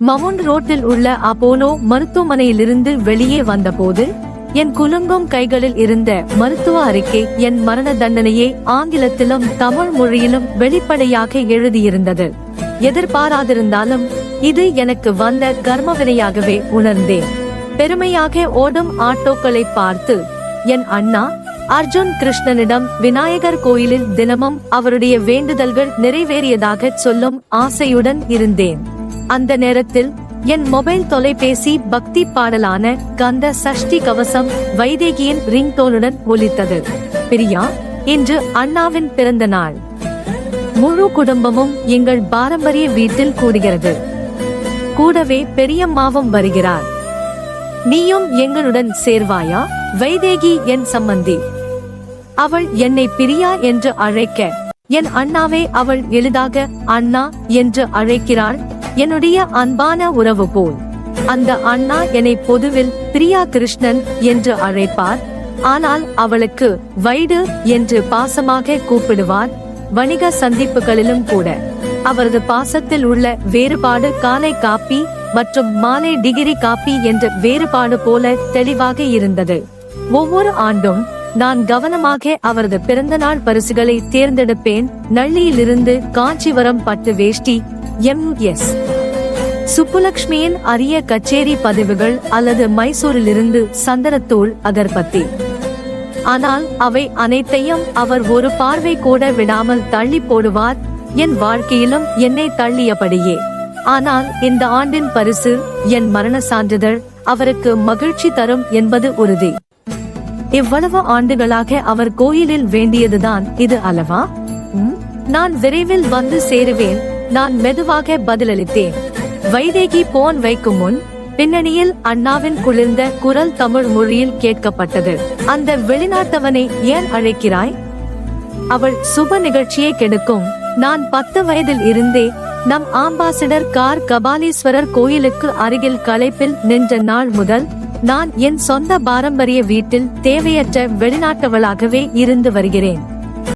Mount ரோட்டில் உள்ள Apollo மருத்துவமனையிலிருந்து வெளியே வந்தபோது என் குலுங்கும் கைகளில் இருந்த மருத்துவ அறிக்கை என் மரண தண்டனையை ஆங்கிலத்திலும் தமிழ் மொழியிலும் வெளிப்படையாக எழுதியிருந்தது. எதிர்பாராதிருந்தாலும் இது எனக்கு வந்த கர்மவினையாகவே உணர்ந்தேன். பெருமையாக ஓடும் ஆட்டோக்களை பார்த்து என் அண்ணா அர்ஜுன் கிருஷ்ணனிடம் விநாயகர் கோயிலில் தினமும் அவருடைய வேண்டுதல்கள் நிறைவேறியதாக சொல்லும் ஆசையுடன் இருந்தேன். அந்த நேரத்தில் என் மொபைல் தொலைபேசி பக்தி பாடலான கந்த சஷ்டி கவசம் வைதேகியின் ரிங்டோனுடன் ஒலித்தது. பிரியா இன்று அண்ணாவின் பிறந்த நாள். முழு குடும்பமும் எங்கள் பாரம்பரிய வீட்டில் கூடுகிறது. கூடவே பெரியம்மாவும் வருகிறார். நீயும் எங்களுடன் சேர்வாயா? வைதேகி என் சம்மந்தி அவள் என்னை பிரியா என்று அழைக்க என் அண்ணாவை அவள் எளிதாக அண்ணா என்று அழைக்கிறாள். என்னுடைய அன்பான உறவு போல். அந்த அண்ணா என்னை பொதுவில் பிரியா கிருஷ்ணன் என்று அழைப்பார். ஆனால் அவளுக்கு வைடு என்று பாசமாக கூப்பிடுவார். வணிக சந்திப்புகளிலும் கூட. அவரது பாசத்தில் உள்ள வேறுபாடு காலை காப்பி மற்றும் மாலை டிகிரி காப்பி என்ற வேறுபாடு போல தெளிவாக இருந்தது. ஒவ்வொரு ஆண்டும் நான் கவனமாக அவரது பிறந்தநாள் பரிசுகளை தேர்ந்தெடுப்பேன். நள்ளியிலிருந்து காஞ்சிவரம் பட்டு வேஷ்டி எம் எஸ் சுப்புலக்ஷ்மியின் அரிய கச்சேரி பதிவுகள் அல்லது மைசூரிலிருந்து சந்தனத்தூள் அகர்பத்தி. ஆனால் அவை அனைத்தையும் அவர் ஒரு பார்வை கூட விடாமல் தள்ளி போடுவார். என் வாழ்க்கையிலும் என்னை தள்ளியபடியே. ஆனால் இந்த ஆண்டின் பரிசு என் மரண சான்றிதழ் அவருக்கு மகிழ்ச்சி தரும் என்பது உறுதி. இவ்வளவு ஆண்டுகளாக அவர் கோயிலில் வேண்டியதுதான் இது அல்லவா? நான் விரைவில் வந்து சேருவேன். நான் மெதுவாக பதிலளித்தேன். வைதேகி போன் வைக்கும் முன் பின்னணியில் அண்ணாவின் குளிர்ந்த குரல் தமிழ் மொழியில் கேட்கப்பட்டது. அந்த வெளிநாட்டவனை ஏன் அழைக்கிறாய்? அவள் சுப நிகழ்ச்சியை கெடுக்கும். நான் பத்து வயதில் இருந்தே நம் ஆம்பாசிடர் கார் கபாலீஸ்வரர் கோயிலுக்கு அருகில் களைப்பில் நின்ற நாள் முதல் நான் என் சொந்த பாரம்பரிய வீட்டில் தேவையற்ற வெளிநாட்டவளாகவே இருந்து வருகிறேன்.